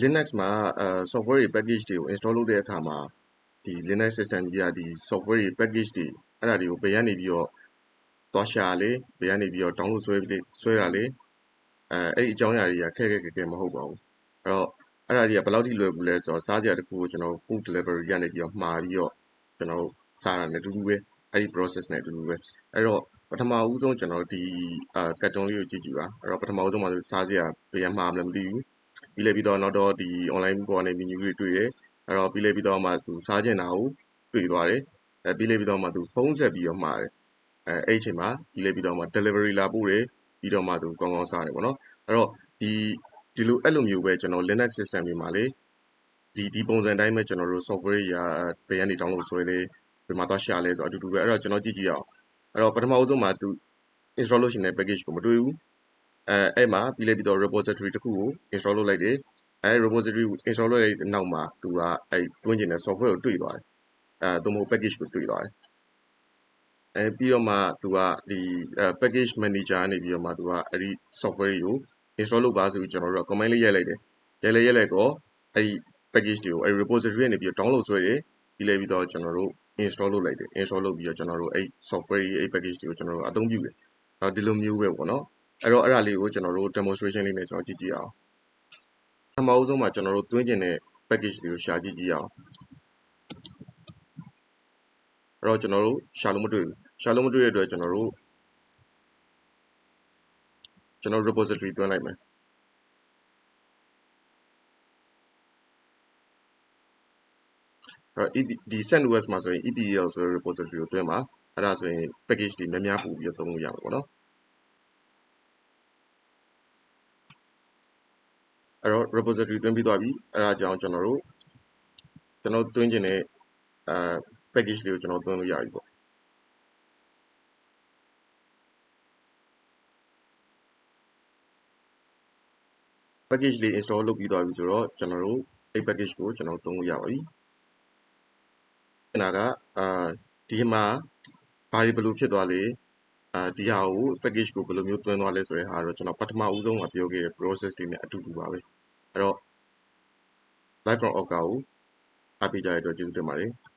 Linux မှာအဲ software တွေ package တွေကို install လုပ်တဲ့အခါမှာ ဒီ Linux system ကြီးက ဒီ software တွေ package တွေ အဲ့ဒါတွေကို ဘယ်ကနေပြီးတော့ သွားရှာလဲ ဘယ်ကနေပြီးတော့ download ဆွဲဆွဲတာလဲ အဲအဲ့ဒီအကြောင်းအရာတွေက ခက်ခက်ခဲခဲ မဟုတ်ပါဘူး အဲ့တော့ အဲ့ဒါတွေက ဘယ်လောက်ထိ လွယ်ကူလဲဆိုတော့ စားကြရတစ်ခုကို ကျွန်တော် food delivery ကနေပြီးတော့ မှာပြီးတော့ ကျွန်တော်စားတာနဲ့ အတူတူပဲ အဲ့ဒီ process နဲ့ အတူတူပဲ အဲ့တော့ ပထမဦးဆုံး ကျွန်တော်ဒီအာကတ်တုံးလေးကို ကြည့်ကြည့်ပါ အဲ့တော့ ပထမဦးဆုံးမှာစားစရာ ဘယ်ရမှာမလဲ မသိဘူး ပြီးလဲပြီးတော့နောက်တော့ဒီ online ပေါ်ကနေ menu တွေတွေ့တယ်အဲ့တော့ပြီးလဲပြီးတော့မှသူစားကျင်တာကိုတွေ့သွားတယ်အဲပြီးလဲပြီးတော့မှသူဖုန်းဆက်ပြီးတော့မှာတယ်အဲအဲ့ဒီအချိန်မှာပြီးလဲပြီးတော့မှ delivery လာပို့တယ်ပြီးတော့မှသူကောင်းကောင်းစားတယ်ပေါ့နော်အဲ့တော့ဒီဒီလိုအဲ့လိုမျိုးပဲကျွန်တော် Linux system တွေမှာလေဒီဒီပုံစံတိုင်းပဲကျွန်တော်တို့ software တွေကဘယ်ကနေ download ဆွဲလဲဘယ်မှာသွားရှာလဲဆိုတော့အတူတူပဲအဲ့တော့ကျွန်တော်ကြည့်ကြည့်အောင်အဲ့တော့ပထမဦးဆုံးမှာသူ install လုပ်ရှင်တဲ့ package ကိုမတွေ့ဘူး အဲအဲ့မှာပြီးလဲပြီးတော့ repository တစ်ခုကို install လုပ်လိုက်တယ်အဲ repository ကို install လုပ်လိုက်တဲ့နောက်မှာသူကအဲတွင်းကျင်တဲ့ software ကိုတွေ့သွားတယ်အဲသို့မဟုတ် package ကိုတွေ့သွားတယ်အဲပြီးတော့မှသူကဒီအဲ package manager ကနေပြီးတော့မှသူကအဲ့ဒီ software တွေကို install လုပ်ပါဆိုပြီးကျွန်တော်တို့က command လေးရိုက်လိုက်တယ်ရိုက်လိုက်ရိုက်လိုက်တော့အဲ့ဒီ package တွေကိုအဲ့ repository ကနေပြီးတော့ download ဆွဲတယ်ပြီးလဲပြီးတော့ကျွန်တော်တို့ install လုပ်လိုက်တယ် install လုပ်ပြီးတော့ကျွန်တော်တို့အဲ့ software ကြီးအဲ့ package တွေကိုကျွန်တော်တို့အသုံးပြုတယ်အဲ့ဒီလိုမျိုးပဲပေါ့နော် အဲ့တော့အဲ့ဒါလေးကိုကျွန်တော်တို့ demonstration လေးနဲ့ကျွန်တော်ကြည့်ကြည့်အောင်ပထမဦးဆုံးမှာကျွန်တော်တို့သွင်းကျင်တဲ့ package တွေကိုရှာကြည့်ကြည့်အောင်အဲ့တော့ကျွန်တော်တို့ရှာလို့မတွေ့ဘူးရှာလို့မတွေ့တဲ့အတွက်ကျွန်တော်တို့ကျွန်တော် repository သွင်းလိုက်မယ်အဲ့တော့ဒီ CentOS မှာဆိုရင် EPEL ဆိုတဲ့ repository ကိုသွင်းပါအဲ့ဒါဆိုရင် package တွေများများပို့ပြီးတော့သုံးလို့ရမှာပေါ့နော် အဲ့တော့ repository သွင်းပြီးသွားပြီအဲ့ဒါကြောင့်ကျွန်တော်တို့ကျွန်တော်သွင်းခြင်းတဲ့အဲ package လေးကိုကျွန်တော်သွင်းလို့ရပြီပေါ့ package လေး install လုပ်ပြီးသွားပြီဆိုတော့ကျွန်တော်တို့အဲ့ package ကိုကျွန်တော်သုံးလို့ရပါပြီ။နာကအာဒီမှာဘာတွေဘယ်လိုဖြစ်သွားလဲ အာဒီဟာကို package ကိုဘယ်လိုမျိုးသွင်းသွားလဲဆိုတဲ့ဟာတော့ကျွန်တော်ပထမဦးဆုံးကပြောခဲ့တဲ့ process တွေနဲ့အတူတူပါပဲ။အဲ့တော့ live from Orca ကိုအားပေးကြတဲ့အတွက်ကျေးဇူးတင်ပါတယ်။